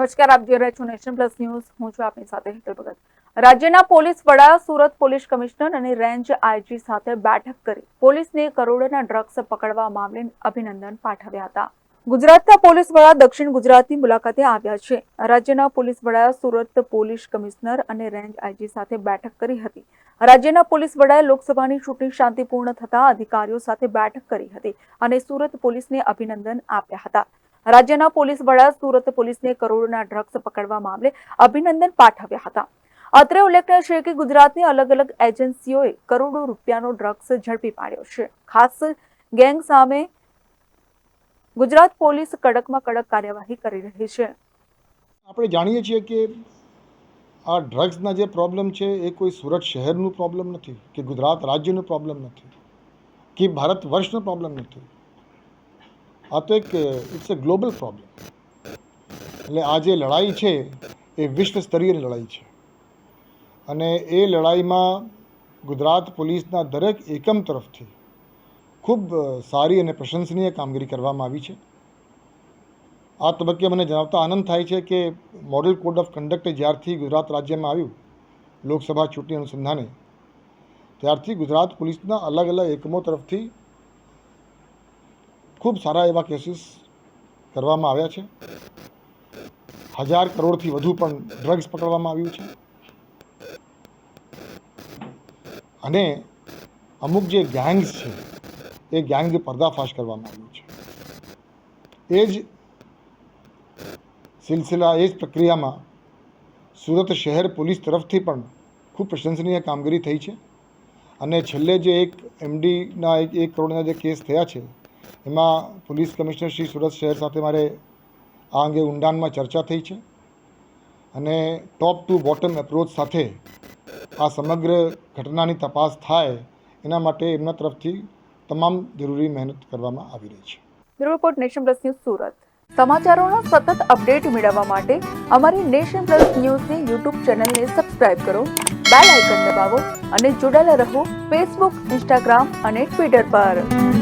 નમસ્કાર, આપ જોઈ રહ્યા છો નેશન પ્લસ ન્યૂઝ. હું છું આપની સાથે હેતલ ભગત. રાજ્યના પોલીસ વડા, સુરત પોલીસ કમિશનર અને રેન્જ આઈજી સાથે બેઠક કરી પોલીસને કરોડોના ડ્રગ્સ પકડવા મામલે અભિનંદન પાઠવ્યા હતા. ગુજરાતના પોલીસ વડા દક્ષિણ ગુજરાતની મુલાકાતે આવ્યા છે. રાજ્યના પોલીસ વડા, સુરત પોલીસ કમિશનર અને રેન્જ આઈજી સાથે બેઠક કરી હતી. રાજ્યના પોલીસ વડાએ લોકસભાની ચૂંટણી શાંતિપૂર્ણ થતા અધિકારીઓ સાથે બેઠક કરી હતી અને સુરત પોલીસને અભિનંદન આપ્યા હતા. રાજ્યના પોલીસ વડા સુરત પોલીસને કરોડોના ડ્રગ્સ પકડવા મામલે અભિનંદન પાઠવ્યા હતા. અત્રે ઉલ્લેખનીય છે કે ગુજરાતની અલગ અલગ એજન્સીઓએ કરોડો રૂપિયાનો ડ્રગ્સ ઝડપી પાડ્યો છે. ખાસ ગેંગ સામે ગુજરાત પોલીસ કડકમાં કડક કાર્યવાહી કરી રહી છે. આપણે જાણીએ છીએ કે આ ડ્રગ્સના જે પ્રોબ્લેમ છે એ કોઈ સુરત શહેરનું પ્રોબ્લેમ નથી, કે ગુજરાત રાજ્યનું પ્રોબ્લેમ નથી, કે ભારત વર્ષનો પ્રોબ્લેમ નથી. આ તો એક ઇટ્સ અ ગ્લોબલ પ્રોબ્લેમ એટલે આ જે લડાઈ છે, એ વિશ્વ સ્તરીય લડાઈ છે. અને એ લડાઈમાં ગુજરાત પોલીસના દરેક એકમ તરફથી ખૂબ સારી અને પ્રશંસનીય કામગીરી કરવામાં આવી છે. આ તબક્કે મને જણાવતા આનંદ થાય છે કે મોડલ કોડ ઓફ કન્ડક્ટ જ્યારથી ગુજરાત રાજ્યમાં આવ્યું, લોકસભા ચૂંટણી અનુસંધાને, ત્યારથી ગુજરાત પોલીસના અલગ અલગ એકમો તરફથી ખૂબ સારા એવા કેસીસ કરવામાં આવ્યા છે. હજાર કરોડથી વધુ પણ ડ્રગ્સ પકડવામાં આવ્યું છે. અને અમુક જે ગેંગ્સ છે, એ ગેંગ પર્દાફાશ કરવામાં આવ્યું છે. એ જ સિલસિલા, એ જ પ્રક્રિયામાં સુરત શહેર પોલીસ તરફથી પણ ખૂબ પ્રશંસનીય કામગીરી થઈ છે. અને છેલ્લે જે એક એમડીના એક એક કરોડના જે કેસ થયા છે એમાં પોલીસ કમિશનર શ્રી સુરત શહેર સાથે મારે આ અંગે ઊંડાણમાં ચર્ચા થઈ છે અને ટોપ ટુ બોટમ એપ્રોચ સાથે આ સમગ્ર ઘટનાની તપાસ થાય એના માટે એમના તરફથી તમામ જરૂરી મહેનત કરવામાં આવી રહી છે. Report nation plus news Surat. સમાચારોના સતત અપડેટ મેળવવા માટે અમારી નેશન પ્લસ ન્યૂઝની યુટ્યુબ ચેનલને સબસ્ક્રાઇબ કરો, બેલ આઇકન દબાવો અને જોડાયેલા રહો ફેસબુક, ઇન્સ્ટાગ્રામ અને ટ્વિટર પર.